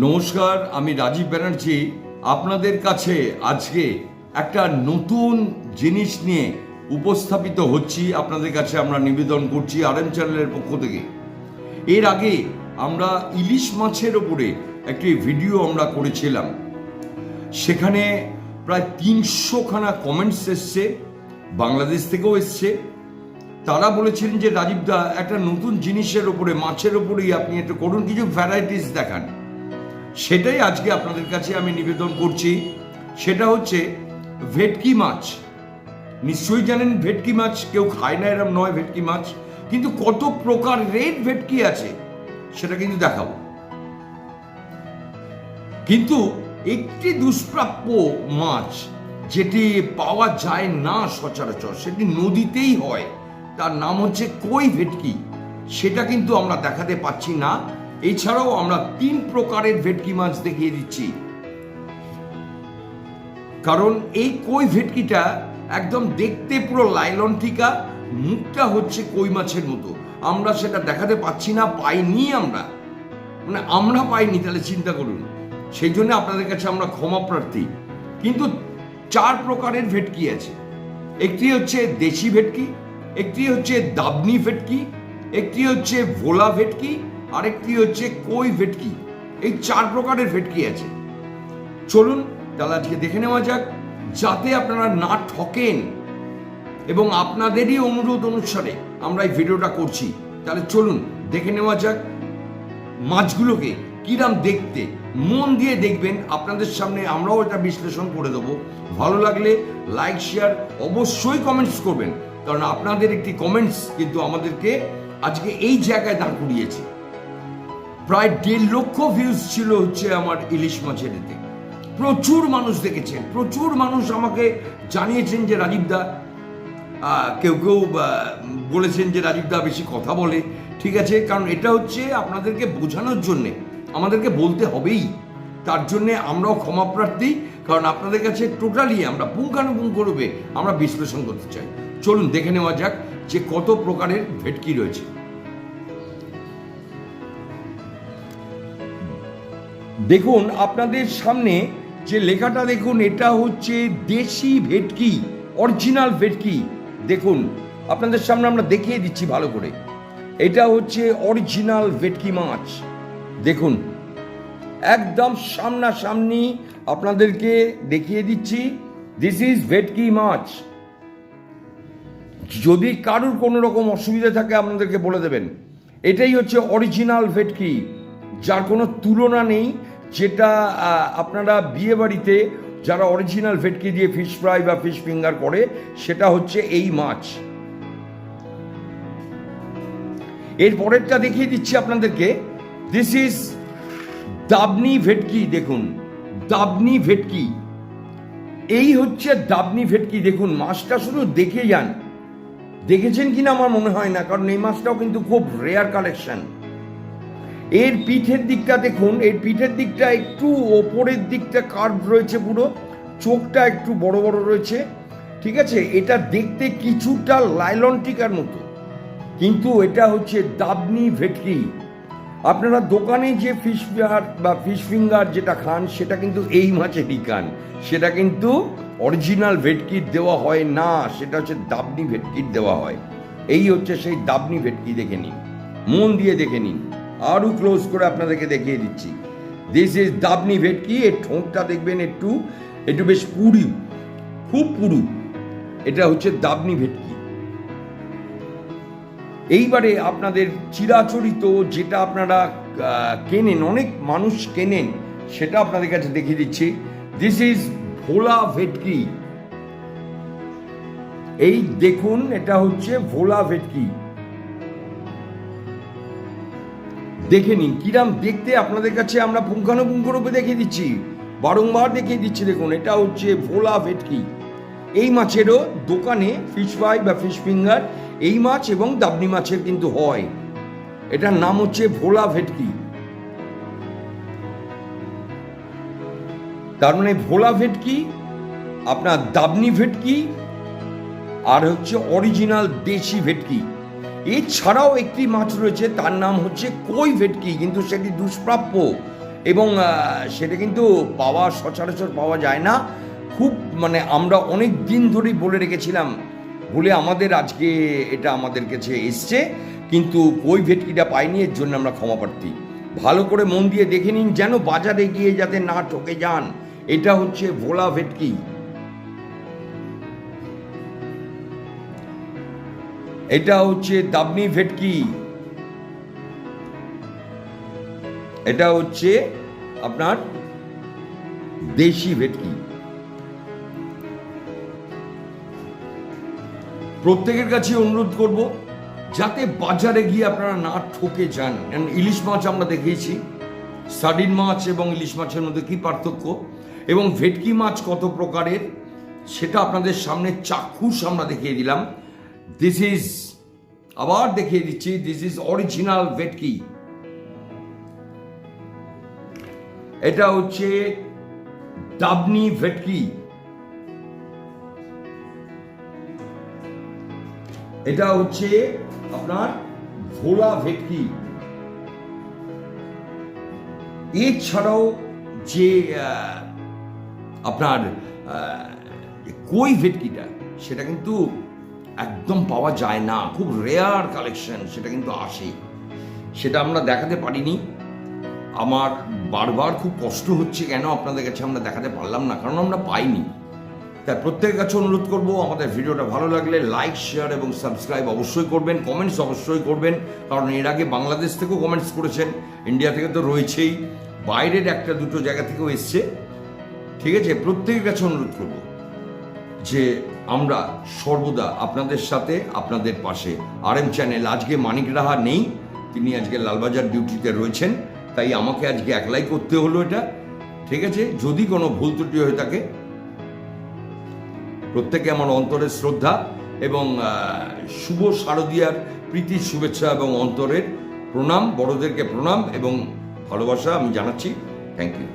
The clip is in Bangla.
নমস্কার, আমি রাজীব ব্যানার্জি। আপনাদের কাছে আজকে একটা নতুন জিনিস নিয়ে উপস্থাপিত হচ্ছি। আপনাদের কাছে আমরা নিবেদন করছি আর এম চ্যানেলের পক্ষ থেকে। এর আগে আমরা ইলিশ মাছের ওপরে একটি ভিডিও আমরা করেছিলাম। সেখানে প্রায় তিনশোখানা কমেন্টস এসছে, বাংলাদেশ থেকেও এসছে। তারা বলেছিলেন যে রাজীবদা একটা নতুন জিনিসের ওপরে, মাছের ওপরেই আপনি একটু করুন, কিছু ভ্যারাইটিস দেখান। সেটাই আজকে আপনাদের কাছে আমি নিবেদন করছি। সেটা হচ্ছে ভেটকি মাছ। নিশ্চয়ই জানেন ভেটকি মাছ, কেউ খায় না এরম নয় ভেটকি মাছ, কিন্তু কত প্রকারের ভেটকি আছে, সেটা কিন্তু দেখাবো। কিন্তু একটি দুষ্প্রাপ্য মাছ যেটি পাওয়া যায় না সচরাচর, সেটি নদীতেই হয়, তার নাম হচ্ছে কই ভেটকি, সেটা কিন্তু আমরা দেখাতে পাচ্ছি না। এছাড়াও আমরা তিন প্রকারের ভেটকি মাছ দেখিয়ে দিচ্ছি। কারণ এই কই ভেটকিটা একদম দেখতে পুরো লাইলন টিকা, মুখটা হচ্ছে কই মাছের মতো। আমরা সেটা দেখাতে পাচ্ছি না, পাইনি আমরা। মানে আমরা পাইনি, তাহলে চিন্তা করুন। সেই জন্য আপনাদের কাছে আমরা ক্ষমা প্রার্থী। কিন্তু চার প্রকারের ভেটকি আছে। একটি হচ্ছে দেশি ভেটকি, একটি হচ্ছে দাবনি ভেটকি, একটি হচ্ছে ভোলা ভেটকি আরেকটি হচ্ছে কই ভেটকি। এই চার প্রকারের ভেটকি আছে। চলুন তাহলে আজকে দেখে নেওয়া যাক, যাতে আপনারা না ঠকেন এবং আপনাদেরই অনুরোধ অনুসারে আমরা এই ভিডিওটা করছি। তাহলে চলুন দেখে নেওয়া যাক মাছগুলোকে কিরাম দেখতে। মন দিয়ে দেখবেন, আপনাদের সামনে আমরাও এটা বিশ্লেষণ করে দেবো। ভালো লাগলে লাইক, শেয়ার অবশ্যই কমেন্টস করবেন। কারণ আপনাদের একটি কমেন্টস কিন্তু আমাদেরকে আজকে এই জায়গায় দাঁড় করিয়েছে। প্রায় দেড় লক্ষ ভিউজ ছিল হচ্ছে আমার ইলিশ মাছের এতে প্রচুর মানুষ দেখেছেন, প্রচুর মানুষ আমাকে জানিয়েছেন যে রাজীবদা কেউ কেউ বলেছেন যে রাজীবদা বেশি কথা বলে, ঠিক আছে? কারণ এটা হচ্ছে আপনাদেরকে বোঝানোর জন্যে, আমাদেরকে বলতে হবেই। তার জন্যে আমরাও ক্ষমা প্রার্থী, কারণ আপনাদের কাছে টোটালি আমরা পুঙ্খানুপুঙ্খ রূপে আমরা বিশ্লেষণ করতে চাই। চলুন দেখে নেওয়া যাক যে কত প্রকারের ভেটকি রয়েছে। দেখুন, আপনাদের সামনে যে লেখাটা দেখুন, এটা হচ্ছে দেশি ভেটকি অরিজিনাল ভেটকি। দেখুন, আপনাদের সামনে আমরা দেখিয়ে দিচ্ছি ভালো করে। এটা হচ্ছে অরিজিনাল ভেটকি মাছ। দেখুন, একদম সামনাসামনি আপনাদেরকে দেখিয়ে দিচ্ছি দিস ইজ ভেটকি মাছ। যদি কারুর কোনো রকম অসুবিধা থাকে, আপনাদেরকে বলে দেবেন। এটাই হচ্ছে অরিজিনাল ভেটকি, যার কোনো তুলনা নেই যেটা আপনারা বিয়ে বাড়িতে যারা অরিজিনাল ভেটকি দিয়ে ফিশ ফ্রাই বা ফিশ ফিঙ্গার করে, সেটা হচ্ছে এই মাছ। এর পরেরটা দেখিয়ে দিচ্ছি আপনাদেরকে। দিস ইজ দাবনি ভেটকি, দেখুন। দাবনি ভেটকি। এই হচ্ছে দাবনি ভেটকি, দেখুন, মাছটা শুধু দেখে যান। দেখেছেন কিনা আমার মনে হয় না, কারণ এই মাছটাও কিন্তু খুব রেয়ার কালেকশন এর পিঠের দিকটা দেখুন, এর পিঠের দিকটা একটু ওপরের দিকটা কার্ভ রয়েছে পুরো, চোখটা একটু বড় বড় রয়েছে, ঠিক আছে? এটা দেখতে কিছুটা লাইলন টিকার মতো, কিন্তু এটা হচ্ছে দাবনি ভেটকি। আপনারা দোকানে যে ফিশ ফিঙ্গার বা ফিশ ফিঙ্গার যেটা খান, সেটা কিন্তু এই মাছেরই খান। সেটা কিন্তু অরিজিনাল ভেটকির দেওয়া হয় না, সেটা হচ্ছে দাবনি ভেটকির দেওয়া হয়। এই হচ্ছে সেই দাবনি ভেটকি দেখে নিন, মন দিয়ে দেখে নিন। আরও ক্লোজ করে আপনাদেরকে দেখিয়ে দিচ্ছি। দিস ইজ দাবনি ভেটকি এর ঠোঁটটা দেখবেন একটু একটু বেশ পুরু, খুব পুরু। এটা হচ্ছে দাবনি ভেটকি এইবারে আপনাদের চিরাচরিত যেটা আপনারা কেনেন, অনেক মানুষ কেনেন, সেটা আপনাদের কাছে দেখিয়ে দিচ্ছি। দিস ইজ ভোলা ভেটকি এই দেখুন, এটা হচ্ছে ভোলা ভেটকি দেখে নিন, কিরাম দেখতে আপনাদের কাছে আমরা পুঙ্খানুপুঙ্খ রূপে দেখিয়ে দিচ্ছি। বারংবার দেখিয়ে দিচ্ছি দেখুন, এটা হচ্ছে ভোলা ভেটকি। এই মাছেরও দোকানে ফিশ ফ্রাই বা ফিশ ফিঙ্গার এই মাছ এবং দাবনি মাছের কিন্তু হয়। এটার নাম হচ্ছে ভোলা ভেটকি। তার মানে ভোলা ভেটকি, আপনার দাবনি ভেটকি, আর হচ্ছে অরিজিনাল দেশি ভেটকি। এছাড়াও একটি মাছ রয়েছে, তার নাম হচ্ছে কই ভেটকি, কিন্তু সেটি দুষ্প্রাপ্য এবং সেটা কিন্তু পাওয়া, সচরাচর পাওয়া যায় না। খুব মানে আমরা অনেক দিন ধরেই বলে রেখেছিলাম, বলে আমাদের আজকে এটা আমাদের কাছে এসছে, কিন্তু কই ভেটকিটা পাইনি, এর জন্য আমরা ক্ষমা প্রার্থী। ভালো করে মন দিয়ে দেখে নিন, যেন বাজারে গিয়ে যাতে না ঠকে যান, এটা হচ্ছে ভোলা ভেটকি। এটা হচ্ছে দাবনি ভেটকি। এটা হচ্ছে আপনার দেশি ভেটকি। প্রত্যেকের কাছে অনুরোধ করব, যাতে বাজারে গিয়ে আপনারা না ঠকে যান। ইলিশ মাছ আমরা দেখিয়েছি সার্ডিন মাছ এবং ইলিশ মাছের মধ্যে কি পার্থক্য? এবং ভেটকি মাছ কত প্রকারের, সেটা আপনাদের সামনে চাক্ষুষ আমরা দেখিয়ে দিলাম। দিস ইজ আবার দেখিয়ে দিচ্ছি দিস ইজ অরিজিনাল ভেটকি এটা হচ্ছে ডাবনি ভেটকি এটা হচ্ছে আপনার ভোলা ভেটকি এছাড়াও যে আপনার কই ভেটকিটা সেটা কিন্তু একদম পাওয়া যায় না। খুব রেয়ার কালেকশন সেটা কিন্তু আসে। সেটা আমরা দেখাতে পারিনি। আমার বারবার খুব কষ্ট হচ্ছে কেন আপনাদের কাছে আমরা দেখাতে পারলাম না, কারণ আমরা পাইনি। তাই প্রত্যেকের কাছে অনুরোধ করব, আমাদের ভিডিওটা ভালো লাগলে লাইক শেয়ার এবং সাবস্ক্রাইব অবশ্যই করবেন কমেন্টস অবশ্যই করবেন, কারণ এর আগে বাংলাদেশ থেকেও কমেন্টস করেছেন ইন্ডিয়া থেকে তো রয়েছেই, বাইরের একটা দুটো জায়গা থেকেও এসছে। ঠিক আছে, প্রত্যেকের কাছে অনুরোধ করব। যে আমরা সর্বদা আপনাদের সাথে, আপনাদের পাশে। আর এম চ্যানেল আজকে মানিক রাহা নেই, তিনি আজকে লালবাজার ডিউটিতে রয়েছেন, তাই আমাকে আজকে একলাই করতে হলো এটা, ঠিক আছে? যদি কোনো ভুল ত্রুটি হয়ে থাকে, প্রত্যেকে আমার অন্তরের শ্রদ্ধা এবং শুভ শারদীয়ার প্রীতির শুভেচ্ছা এবং অন্তরের প্রণাম, বড়দেরকে প্রণাম এবং ভালোবাসা আমি জানাচ্ছি। Thank you